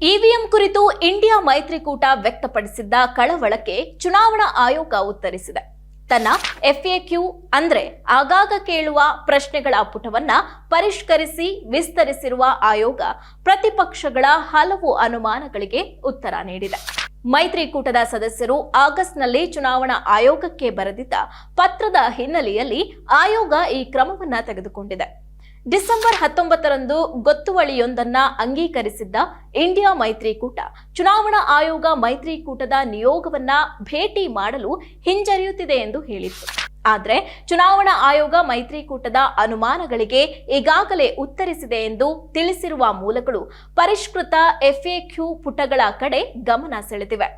EVM ಕುರಿತು India ಮೈತ್ರಿಕೂಟ ವ್ಯಕ್ತಪಡಿಸಿದ್ದ ಕಳವಳಕ್ಕೆ ಚುನಾವಣಾ ಆಯೋಗ ಉತ್ತರಿಸಿದೆ. ತನ್ನ ಎಫ್ಎಕ್ಯೂ ಅಂದ್ರೆ ಆಗಾಗ ಕೇಳುವ ಪ್ರಶ್ನೆಗಳ ಪುಟವನ್ನ ಪರಿಷ್ಕರಿಸಿ ವಿಸ್ತರಿಸಿರುವ ಆಯೋಗ ಪ್ರತಿಪಕ್ಷಗಳ ಹಲವು ಅನುಮಾನಗಳಿಗೆ ಉತ್ತರ ನೀಡಿದೆ. ಮೈತ್ರಿಕೂಟದ ಸದಸ್ಯರು ಆಗಸ್ಟ್ನಲ್ಲಿ ಚುನಾವಣಾ ಆಯೋಗಕ್ಕೆ ಬರೆದಿದ್ದ ಪತ್ರದ ಹಿನ್ನೆಲೆಯಲ್ಲಿ ಆಯೋಗ ಈ ಕ್ರಮವನ್ನ ತೆಗೆದುಕೊಂಡಿದೆ. ಡಿಸೆಂಬರ್ ಹತ್ತೊಂಬತ್ತರಂದು ಗೊತ್ತುವಳಿಯೊಂದನ್ನ ಅಂಗೀಕರಿಸಿದ್ದ ಇಂಡಿಯಾ ಮೈತ್ರಿಕೂಟ. ಚುನಾವಣಾ ಆಯೋಗ ಮೈತ್ರಿಕೂಟದ ನಿಯೋಗವನ್ನ ಭೇಟಿ ಮಾಡಲು ಹಿಂಜರಿಯುತ್ತಿದೆ ಎಂದು ಹೇಳಿತ್ತು. ಆದರೆ ಚುನಾವಣಾ ಆಯೋಗ ಮೈತ್ರಿಕೂಟದ ಅನುಮಾನಗಳಿಗೆ ಈಗಾಗಲೇ ಉತ್ತರಿಸಿದೆ ಎಂದು ತಿಳಿಸಿರುವ ಮೂಲಗಳು ಪರಿಷ್ಕೃತ ಎಫ್ಎಕ್ಯೂ ಪುಟಗಳ ಕಡೆ ಗಮನ ಸೆಳೆದಿವೆ.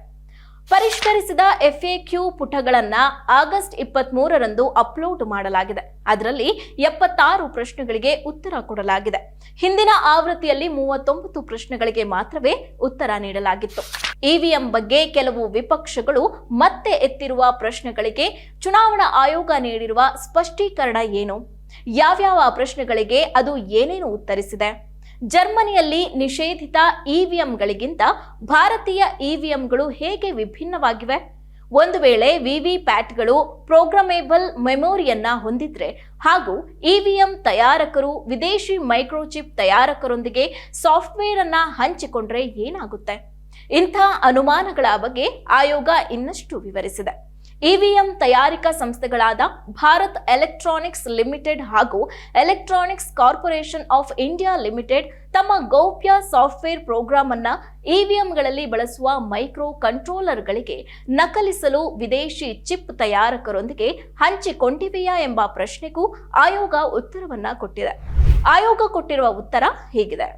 ಪರಿಷ್ಕರಿಸಿದ ಎಫ್ಎಕ್ಯೂ ಪುಟಗಳನ್ನು ಆಗಸ್ಟ್ ಇಪ್ಪತ್ತ್ ಮೂರರಂದು ಅಪ್ಲೋಡ್ ಮಾಡಲಾಗಿದೆ. ಅದರಲ್ಲಿ ಎಪ್ಪತ್ತಾರು ಪ್ರಶ್ನೆಗಳಿಗೆ ಉತ್ತರ ಕೊಡಲಾಗಿದೆ. ಹಿಂದಿನ ಆವೃತ್ತಿಯಲ್ಲಿ ಮೂವತ್ತೊಂಬತ್ತು ಪ್ರಶ್ನೆಗಳಿಗೆ ಮಾತ್ರವೇ ಉತ್ತರ ನೀಡಲಾಗಿತ್ತು. ಇವಿಎಂ ಬಗ್ಗೆ ಕೆಲವು ವಿಪಕ್ಷಗಳು ಮತ್ತೆ ಎತ್ತಿರುವ ಪ್ರಶ್ನೆಗಳಿಗೆ ಚುನಾವಣಾ ಆಯೋಗ ನೀಡಿರುವ ಸ್ಪಷ್ಟೀಕರಣ ಏನು? ಯಾವ್ಯಾವ ಪ್ರಶ್ನೆಗಳಿಗೆ ಅದು ಏನೇನು ಉತ್ತರಿಸಿದೆ? ಜರ್ಮನಿಯಲ್ಲಿ ನಿಷೇಧಿತ ಇವಿಎಂಗಳಿಗಿಂತ ಭಾರತೀಯ ಇವಿಎಂಗಳು ಹೇಗೆ ವಿಭಿನ್ನವಾಗಿವೆ? ಒಂದು ವೇಳೆ ವಿವಿ ಪ್ಯಾಟ್ಗಳು ಪ್ರೋಗ್ರಾಮೇಬಲ್ ಮೆಮೊರಿಯನ್ನ ಹೊಂದಿದ್ರೆ ಹಾಗೂ ಇವಿಎಂ ತಯಾರಕರು, ವಿದೇಶಿ ಮೈಕ್ರೋಚಿಪ್ ತಯಾರಕರೊಂದಿಗೆ ಸಾಫ್ಟ್ವೇರ್ ಅನ್ನ ಹಂಚಿಕೊಂಡ್ರೆ ಏನಾಗುತ್ತೆ? ಇಂಥ ಅನುಮಾನಗಳ ಬಗ್ಗೆ ಆಯೋಗ ಇನ್ನಷ್ಟು ವಿವರಿಸಿದೆ. ಇವಿಎಂ ತಯಾರಿಕಾ ಸಂಸ್ಥೆಗಳಾದ ಭಾರತ್ ಎಲೆಕ್ಟ್ರಾನಿಕ್ಸ್ ಲಿಮಿಟೆಡ್ ಹಾಗೂ electronics corporation of India limited ತಮ್ಮ ಗೌಪ್ಯ ಸಾಫ್ಟ್ವೇರ್ ಪ್ರೋಗ್ರಾಂ ಅನ್ನ ಇವಿಎಂಗಳಲ್ಲಿ ಬಳಸುವ ಮೈಕ್ರೋ ಕಂಟ್ರೋಲರ್ಗಳಿಗೆ ನಕಲಿಸಲು ವಿದೇಶಿ ಚಿಪ್ ತಯಾರಕರೊಂದಿಗೆ ಹಂಚಿಕೊಂಡಿವೆಯಾ ಎಂಬ ಪ್ರಶ್ನೆಗೂ ಆಯೋಗ ಉತ್ತರವನ್ನ ಕೊಟ್ಟಿದೆ. ಆಯೋಗ ಕೊಟ್ಟಿರುವ ಉತ್ತರ ಹೀಗಿದೆ.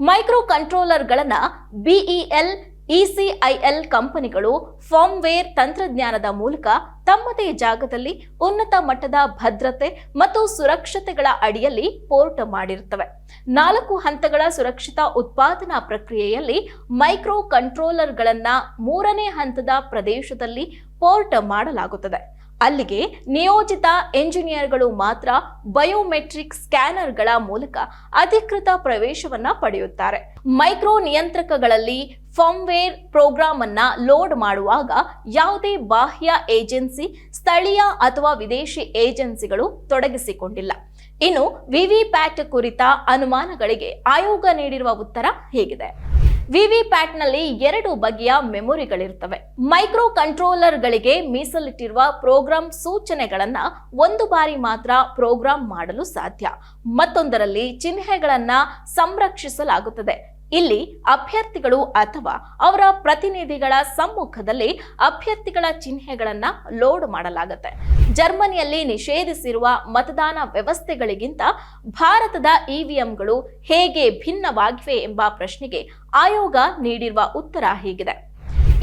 ಮೈಕ್ರೋ ಕಂಟ್ರೋಲರ್ಗಳನ್ನು ಬಿಇಎಲ್ ಇಸಿಐಎಲ್ ಕಂಪನಿಗಳು ಫಾರ್ಮ್ವೇರ್ ತಂತ್ರಜ್ಞಾನದ ಮೂಲಕ ತಮ್ಮದೇ ಜಾಗದಲ್ಲಿ ಉನ್ನತ ಮಟ್ಟದ ಭದ್ರತೆ ಮತ್ತು ಸುರಕ್ಷತೆಗಳ ಅಡಿಯಲ್ಲಿ ಪೋರ್ಟ್ ಮಾಡಿರುತ್ತವೆ. ನಾಲ್ಕು ಹಂತಗಳ ಸುರಕ್ಷಿತ ಉತ್ಪಾದನಾ ಪ್ರಕ್ರಿಯೆಯಲ್ಲಿ ಮೈಕ್ರೋ ಕಂಟ್ರೋಲರ್ಗಳನ್ನ ಮೂರನೇ ಹಂತದ ಪ್ರದೇಶದಲ್ಲಿ ಪೋರ್ಟ್ ಮಾಡಲಾಗುತ್ತದೆ. ಅಲ್ಲಿಗೆ ನಿಯೋಜಿತ ಎಂಜಿನಿಯರ್ಗಳು ಮಾತ್ರ ಬಯೋಮೆಟ್ರಿಕ್ ಸ್ಕ್ಯಾನರ್ಗಳ ಮೂಲಕ ಅಧಿಕೃತ ಪ್ರವೇಶವನ್ನ ಪಡೆಯುತ್ತಾರೆ. ಮೈಕ್ರೋ ನಿಯಂತ್ರಕಗಳಲ್ಲಿ ಫಾರ್ಮ್ವೇರ್ ಪ್ರೋಗ್ರಾಮ್ ಅನ್ನ ಲೋಡ್ ಮಾಡುವಾಗ ಯಾವುದೇ ಬಾಹ್ಯ ಏಜೆನ್ಸಿ, ಸ್ಥಳೀಯ ಅಥವಾ ವಿದೇಶಿ ಏಜೆನ್ಸಿಗಳು ತೊಡಗಿಸಿಕೊಂಡಿಲ್ಲ. ಇನ್ನು ವಿವಿಪ್ಯಾಟ್ ಕುರಿತ ಅನುಮಾನಗಳಿಗೆ ಆಯೋಗ ನೀಡಿರುವ ಉತ್ತರ ಹೇಗಿದೆ. ವಿವಿಪ್ಯಾಟ್ನಲ್ಲಿ ಎರಡು ಬಗೆಯ ಮೆಮೊರಿಗಳಿರುತ್ತವೆ. ಮೈಕ್ರೋ ಕಂಟ್ರೋಲರ್ಗಳಿಗೆ ಮೀಸಲಿಟ್ಟಿರುವ ಪ್ರೋಗ್ರಾಂ ಸೂಚನೆಗಳನ್ನ ಒಂದು ಬಾರಿ ಮಾತ್ರ ಪ್ರೋಗ್ರಾಂ ಮಾಡಲು ಸಾಧ್ಯ. ಮತ್ತೊಂದರಲ್ಲಿ ಚಿಹ್ನೆಗಳನ್ನ ಸಂರಕ್ಷಿಸಲಾಗುತ್ತದೆ. ಇಲ್ಲಿ ಅಭ್ಯರ್ಥಿಗಳು ಅಥವಾ ಅವರ ಪ್ರತಿನಿಧಿಗಳ ಸಮ್ಮುಖದಲ್ಲಿ ಅಭ್ಯರ್ಥಿಗಳ ಚಿಹ್ನೆಗಳನ್ನ ಲೋಡ್ ಮಾಡಲಾಗುತ್ತೆ. ಜರ್ಮನಿಯಲ್ಲಿ ನಿಷೇಧಿಸಿರುವ ಮತದಾನ ವ್ಯವಸ್ಥೆಗಳಿಗಿಂತ ಭಾರತದ ಇವಿಎಂಗಳು ಹೇಗೆ ಭಿನ್ನವಾಗಿವೆ ಎಂಬ ಪ್ರಶ್ನೆಗೆ ಆಯೋಗ ನೀಡಿರುವ ಉತ್ತರ ಹೀಗಿದೆ.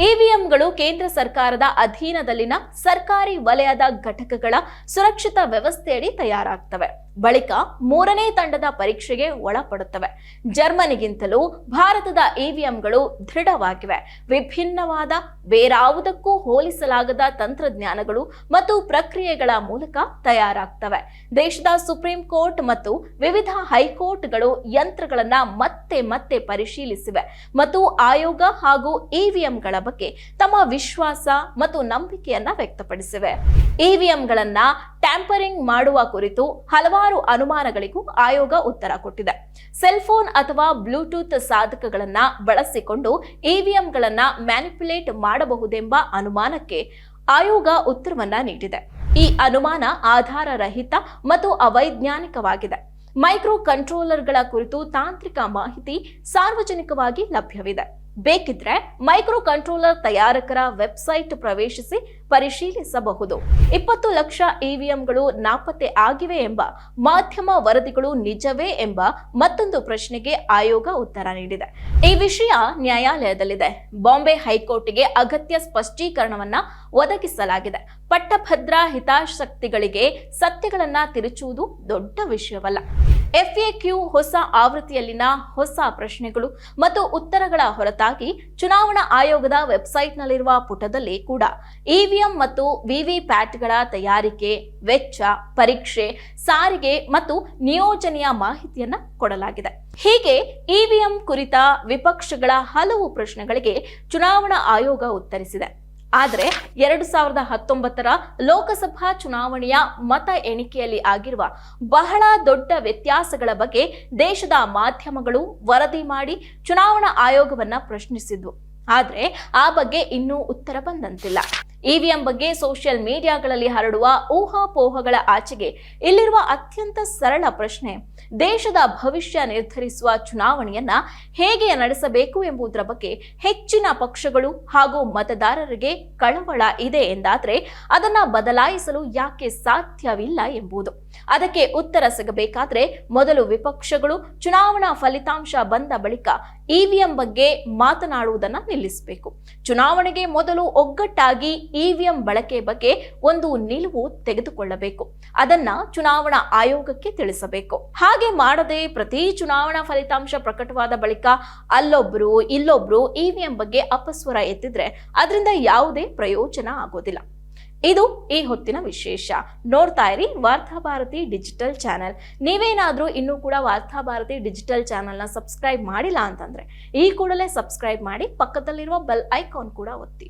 ಇವಿಎಂಗಳು ಕೇಂದ್ರ ಸರ್ಕಾರದ ಅಧೀನದಲ್ಲಿನ ಸರ್ಕಾರಿ ವಲಯದ ಘಟಕಗಳ ಸುರಕ್ಷಿತ ವ್ಯವಸ್ಥೆಯಡಿ ತಯಾರಾಗ್ತವೆ. ಬಳಿಕ ಮೂರನೇ ತಂಡದ ಪರೀಕ್ಷೆಗೆ ಒಳಪಡುತ್ತವೆ. ಜರ್ಮನಿಗಿಂತಲೂ ಭಾರತದ ಇವಿಎಂಗಳು ದೃಢವಾಗಿವೆ. ವಿಭಿನ್ನವಾದ, ಬೇರಾವುದಕ್ಕೂ ಹೋಲಿಸಲಾಗದ ತಂತ್ರಜ್ಞಾನಗಳು ಮತ್ತು ಪ್ರಕ್ರಿಯೆಗಳ ಮೂಲಕ ತಯಾರಾಗ್ತವೆ. ದೇಶದ ಸುಪ್ರೀಂ ಕೋರ್ಟ್ ಮತ್ತು ವಿವಿಧ ಹೈಕೋರ್ಟ್ಗಳು ಯಂತ್ರಗಳನ್ನ ಮತ್ತೆ ಮತ್ತೆ ಪರಿಶೀಲಿಸಿವೆ ಮತ್ತು ಆಯೋಗ ಹಾಗೂ ಇವಿಎಂಗಳ ಬಗ್ಗೆ ತಮ್ಮ ವಿಶ್ವಾಸ ಮತ್ತು ನಂಬಿಕೆಯನ್ನ ವ್ಯಕ್ತಪಡಿಸಿವೆ. ಇವಿಎಂಗಳನ್ನ ಟ್ಯಾಂಪರಿಂಗ್ ಮಾಡುವ ಕುರಿತು ಹಲವಾರು ಅನುಮಾನಗಳಿಗೂ ಆಯೋಗ ಉತ್ತರ ಕೊಟ್ಟಿದೆ. ಸೆಲ್ ಫೋನ್ ಅಥವಾ ಬ್ಲೂಟೂತ್ ಸಾಧಕಗಳನ್ನ ಬಳಸಿಕೊಂಡು ಇವಿಎಂಗಳನ್ನ ಮ್ಯಾನಿಪುಲೇಟ್ ಮಾಡಬಹುದೆಂಬ ಅನುಮಾನಕ್ಕೆ ಆಯೋಗ ಉತ್ತರವನ್ನ ನೀಡಿದೆ. ಈ ಅನುಮಾನ ಆಧಾರ ರಹಿತ ಮತ್ತು ಅವೈಜ್ಞಾನಿಕವಾಗಿದೆ. ಮೈಕ್ರೋ ಕಂಟ್ರೋಲರ್ಗಳ ಕುರಿತು ತಾಂತ್ರಿಕ ಮಾಹಿತಿ ಸಾರ್ವಜನಿಕವಾಗಿ ಲಭ್ಯವಿದೆ. ಬೇಕಿದ್ರೆ ಮೈಕ್ರೋ ಕಂಟ್ರೋಲರ್ ತಯಾರಕರ ವೆಬ್ಸೈಟ್ ಪ್ರವೇಶಿಸಿ ಪರಿಶೀಲಿಸಬಹುದು. ಇಪ್ಪತ್ತು ಲಕ್ಷ ಇವಿಎಂಗಳು ನಾಪತ್ತೆ ಆಗಿವೆ ಎಂಬ ಮಾಧ್ಯಮ ವರದಿಗಳು ನಿಜವೇ ಎಂಬ ಮತ್ತೊಂದು ಪ್ರಶ್ನೆಗೆ ಆಯೋಗ ಉತ್ತರ ನೀಡಿದೆ. ಈ ವಿಷಯ ನ್ಯಾಯಾಲಯದಲ್ಲಿದೆ. ಬಾಂಬೆ ಹೈಕೋರ್ಟ್ಗೆ ಅಗತ್ಯ ಸ್ಪಷ್ಟೀಕರಣವನ್ನ ಒದಗಿಸಲಾಗಿದೆ. ಪಟ್ಟಭದ್ರ ಹಿತಾಸಕ್ತಿಗಳಿಗೆ ಸತ್ಯಗಳನ್ನ ತಿರುಚುವುದು ದೊಡ್ಡ ವಿಷಯವಲ್ಲ. ಎಫ್ಎಕ್ಯೂ ಹೊಸ ಆವೃತ್ತಿಯಲ್ಲಿನ ಹೊಸ ಪ್ರಶ್ನೆಗಳು ಮತ್ತು ಉತ್ತರಗಳ ಹೊರತಾಗಿ ಚುನಾವಣಾ ಆಯೋಗದ ವೆಬ್ಸೈಟ್ನಲ್ಲಿರುವ ಪುಟದಲ್ಲಿ ಕೂಡ ಇವಿಎಂ ಮತ್ತು ವಿವಿಪ್ಯಾಟ್ಗಳ ತಯಾರಿಕೆ, ವೆಚ್ಚ, ಪರೀಕ್ಷೆ, ಸಾರಿಗೆ ಮತ್ತು ನಿಯೋಜನೆಯ ಮಾಹಿತಿಯನ್ನು ಕೊಡಲಾಗಿದೆ. ಹೀಗೆ ಇವಿಎಂ ಕುರಿತ ವಿಪಕ್ಷಗಳ ಹಲವು ಪ್ರಶ್ನೆಗಳಿಗೆ ಚುನಾವಣಾ ಆಯೋಗ ಉತ್ತರಿಸಿದೆ. ಆದರೆ ಎರಡು ಸಾವಿರದ ಹತ್ತೊಂಬತ್ತರ ಲೋಕಸಭಾ ಚುನಾವಣೆಯ ಮತ ಎಣಿಕೆಯಲ್ಲಿ ಆಗಿರುವ ಬಹಳ ದೊಡ್ಡ ವ್ಯತ್ಯಾಸಗಳ ಬಗ್ಗೆ ದೇಶದ ಮಾಧ್ಯಮಗಳು ವರದಿ ಮಾಡಿ ಚುನಾವಣಾ ಆಯೋಗವನ್ನ ಪ್ರಶ್ನಿಸಿದ್ವು ಆದರೆ ಆ ಬಗ್ಗೆ ಇನ್ನೂ ಉತ್ತರ ಬಂದಂತಿಲ್ಲ. ಇವಿಎಂ ಬಗ್ಗೆ ಸೋಷಿಯಲ್ ಮೀಡಿಯಾಗಳಲ್ಲಿ ಹರಡುವ ಊಹಾಪೋಹಗಳ ಆಚೆಗೆ ಇಲ್ಲಿರುವ ಅತ್ಯಂತ ಸರಳ ಪ್ರಶ್ನೆ, ದೇಶದ ಭವಿಷ್ಯ ನಿರ್ಧರಿಸುವ ಚುನಾವಣೆಯನ್ನ ಹೇಗೆ ನಡೆಸಬೇಕು ಎಂಬುದರ ಬಗ್ಗೆ ಹೆಚ್ಚಿನ ಪಕ್ಷಗಳು ಹಾಗೂ ಮತದಾರರಿಗೆ ಕಳವಳ ಇದೆ ಎಂದಾದರೆ ಅದನ್ನ ಬದಲಾಯಿಸಲು ಯಾಕೆ ಸಾಧ್ಯವಿಲ್ಲ ಎಂಬುದು. ಅದಕ್ಕೆ ಉತ್ತರ ಸಿಗಬೇಕಾದ್ರೆ ಮೊದಲು ವಿಪಕ್ಷಗಳು ಚುನಾವಣಾ ಫಲಿತಾಂಶ ಬಂದ ಬಳಿಕ ಇವಿಎಂ ಬಗ್ಗೆ ಮಾತನಾಡುವುದನ್ನ ನಿಲ್ಲಿಸಬೇಕು. ಚುನಾವಣೆಗೆ ಮೊದಲು ಒಗ್ಗಟ್ಟಾಗಿ ಇವಿಎಂ ಬಳಕೆ ಬಗ್ಗೆ ಒಂದು ನಿಲುವು ತೆಗೆದುಕೊಳ್ಳಬೇಕು. ಅದನ್ನ ಚುನಾವಣಾ ಆಯೋಗಕ್ಕೆ ತಿಳಿಸಬೇಕು. ಹಾಗೆ ಮಾಡದೆ ಪ್ರತಿ ಚುನಾವಣಾ ಫಲಿತಾಂಶ ಪ್ರಕಟವಾದ ಬಳಿಕ ಅಲ್ಲೊಬ್ರು, ಇಲ್ಲೊಬ್ರು ಇವಿಎಂ ಬಗ್ಗೆ ಅಪಸ್ವರ ಎತ್ತಿದ್ರೆ ಅದರಿಂದ ಯಾವುದೇ ಪ್ರಯೋಜನ ಆಗೋದಿಲ್ಲ. ಇದು ಈ ಹೊತ್ತಿನ ವಿಶೇಷ. ನೋಡ್ತಾ ಇರಿ ವಾರ್ತಾಭಾರತಿ ಡಿಜಿಟಲ್ ಚಾನೆಲ್. ನೀವೇನಾದ್ರೂ ಇನ್ನೂ ಕೂಡ ವಾರ್ತಾಭಾರತಿ ಡಿಜಿಟಲ್ ಚಾನೆಲ್ನ ಸಬ್ಸ್ಕ್ರೈಬ್ ಮಾಡಿಲ್ಲ ಅಂತಂದ್ರೆ ಈ ಕೂಡಲೇ ಸಬ್ಸ್ಕ್ರೈಬ್ ಮಾಡಿ ಪಕ್ಕದಲ್ಲಿರುವ ಬೆಲ್ ಐಕಾನ್ ಕೂಡ ಒತ್ತಿ.